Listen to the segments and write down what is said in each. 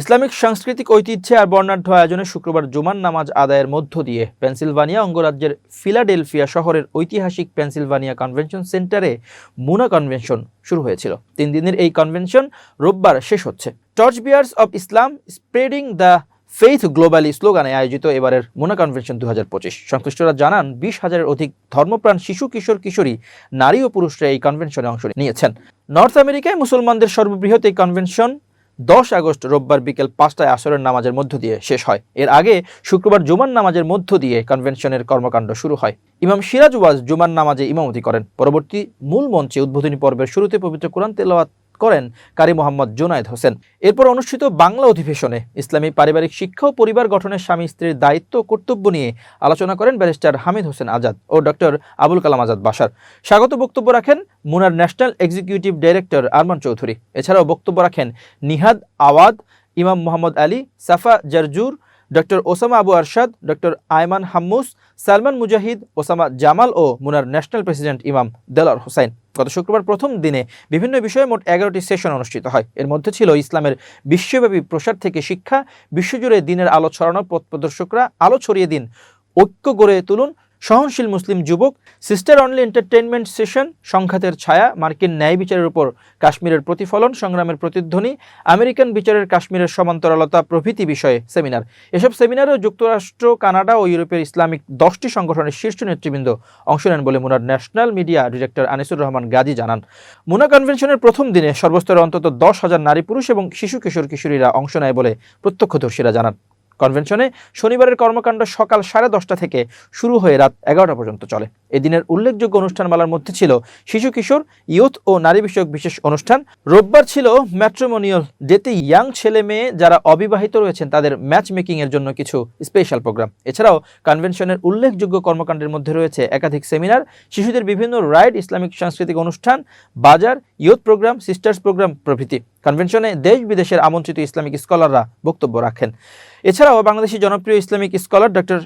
Islamic সাংস্কৃতিক ঐতিহ্যে আর বর্ণাঢ্য আয়োজনে শুক্রবার জুমার নামাজ আদায়ের মধ্য দিয়ে পেনসিলভানিয়া অঙ্গরাজ্যের ফিলাডেলফিয়া শহরের ঐতিহাসিক পেনসিলভানিয়া কনভেনশন সেন্টারে মুনা কনভেনশন শুরু হয়েছিল। তিন দিনের এই কনভেনশন রোববার শেষ হচ্ছে। Torch bearers of Islam spreading the faith globally স্লোগানে আয়োজিত এবারের মুনা কনভেনশন দু হাজার পঁচিশ। সংশ্লিষ্টরা জানান, বিশ হাজারের অধিক ধর্মপ্রাণ শিশু, কিশোর, কিশোরী, নারী ও পুরুষরা এই কনভেনশনে অংশ নিয়েছেন। নর্থ আমেরিকায় মুসলমানদের সর্ববৃহৎ এই কনভেনশন দশ আগস্ট রোববার বিকেল পাঁচটায় আসরের নামাজের মধ্য দিয়ে শেষ হয়। এর আগে শুক্রবার জুমান নামাজের মধ্য দিয়ে কনভেনশনের কর্মকাণ্ড শুরু হয়। ইমাম সিরাজ ওয়াজ জুমার নামাজে ইমামতি করেন। পরবর্তী মূল মঞ্চে উদ্বোধনী পর্বের শুরুতে পবিত্র কোরআন তেলাওয়াত করেন কারি মোহাম্মদ জোনায়েদ হোসেন। এরপর অনুষ্ঠিত বাংলা অধিবেশনে ইসলামী পারিবারিক শিক্ষা ও পরিবার গঠনের স্বামী স্ত্রীর দায়িত্ব কর্তব্য নিয়ে আলোচনা করেন ব্যারিস্টার হামিদ হোসেন আজাদ ও ডক্টর আবুল কালাম আজাদ বাসার স্বাগত বক্তব্য রাখেন Munnar national executive director Arman Chowdhury. এছাড়াও বক্তব্য রাখেন নিহাদ আওয়াদ, ইমাম Mohammad Ali, Safa Zarzour doctor Osama Abu Arshad, doctor Ayman Hammous, Salman Mujahid, Osama Jamal ও মুনার ন্যাশনাল প্রেসিডেন্ট ইমাম দেলার হোসাইন। গত শুক্রবার প্রথম দিনে বিভিন্ন বিষয়ে মোট এগারোটি সেশন অনুষ্ঠিত হয়। এর মধ্যে ছিল ইসলামের বিশ্বব্যাপী প্রসার থেকে শিক্ষা, বিশ্বজুড়ে দিনের আলো ছড়ানো পথ প্রদর্শকরা আলো ছড়িয়ে দিন, ঐক্য গড়ে তুলুন সহনশীল মুসলিম যুবক সিস্টার অনলি এন্টারটেনমেন্ট সেশন, সংঘাতের ছায়া, মার্কিন ন্যায় বিচারের উপর কাশ্মীরের প্রতিফলন, সংগ্রামের প্রতিধ্বনি, আমেরিকান বিচারের কাশ্মীরের সমান্তরালতা প্রভৃতি বিষয়ে সেমিনার। এসব সেমিনারেও যুক্তরাষ্ট্র, কানাডা ও ইউরোপের ইসলামিক দশটি সংগঠনের শীর্ষ নেতৃবৃন্দ অংশ নেন বলে Munnar national media director Anisur Rahman Gazi জানান। মুনা কনভেনশনের প্রথম দিনে সর্বস্তরে অন্তত দশ হাজার নারী পুরুষ এবং শিশু কিশোর কিশোরীরা অংশ নেয় বলে প্রত্যক্ষদর্শীরা জানান। কনভেনশনে শনিবারের কর্মকাণ্ড সকাল সাড়ে দশটা থেকে শুরু হয়ে রাত এগারোটা পর্যন্ত চলে। এদিনের উল্লেখযোগ্য অনুষ্ঠানমালার মধ্যে ছিল শিশু কিশোর, ইয়ুথ ও নারী বিষয়ক বিশেষ অনুষ্ঠান। রোববার ছিল ম্যাট্রিমোনিয়াল ডেতে ইয়াং ছেলে মেয়ে যারা অবিবাহিত রয়েছেন তাদের ম্যাচ মেকিং এর জন্য কিছু স্পেশাল প্রোগ্রাম। এছাড়াও কনভেনশনের উল্লেখযোগ্য কর্মকাণ্ডের মধ্যে রয়েছে একাধিক সেমিনার, শিশুদের বিভিন্ন রাইড, ইসলামিক সাংস্কৃতিক অনুষ্ঠান, বাজার, ইয়ুথ প্রোগ্রাম, সিস্টার্স প্রোগ্রাম প্রভৃতি। কনভেনশনে দেশ বিদেশের আমন্ত্রিত ইসলামিক স্কলাররা বক্তব্য রাখেন। এছাড়াও বাংলাদেশি জনপ্রিয় Islamic scholar doctor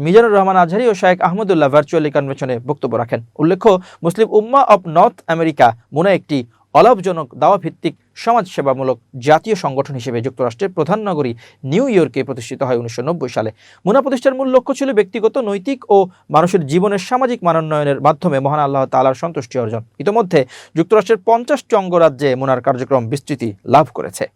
Mizanur Rahman Azhari ও শায়েক আহমদুল্লাহ ভার্চুয়ালি কনভেনশনে বক্তব্য রাখেন। উল্লেখ্য, মুসলিম উম্মা অব নর্থ আমেরিকা মুনা একটি অলাভজনক দাওয়া ভিত্তিক সমাজসেবামূলক জাতীয় সংগঠন হিসেবে যুক্তরাষ্ট্রের প্রধান নগরী নিউ ইয়র্কে প্রতিষ্ঠিত হয় উনিশশো নব্বই সালে। মুনা প্রতিষ্ঠার মূল লক্ষ্য ছিল ব্যক্তিগত, নৈতিক ও মানুষের জীবনের সামাজিক মানোন্নয়নের মাধ্যমে মহান আল্লাহ তালার সন্তুষ্টি অর্জন। ইতোমধ্যে যুক্তরাষ্ট্রের পঞ্চাশটি অঙ্গরাজ্যে মুনার কার্যক্রম বিস্তৃতি লাভ করেছে।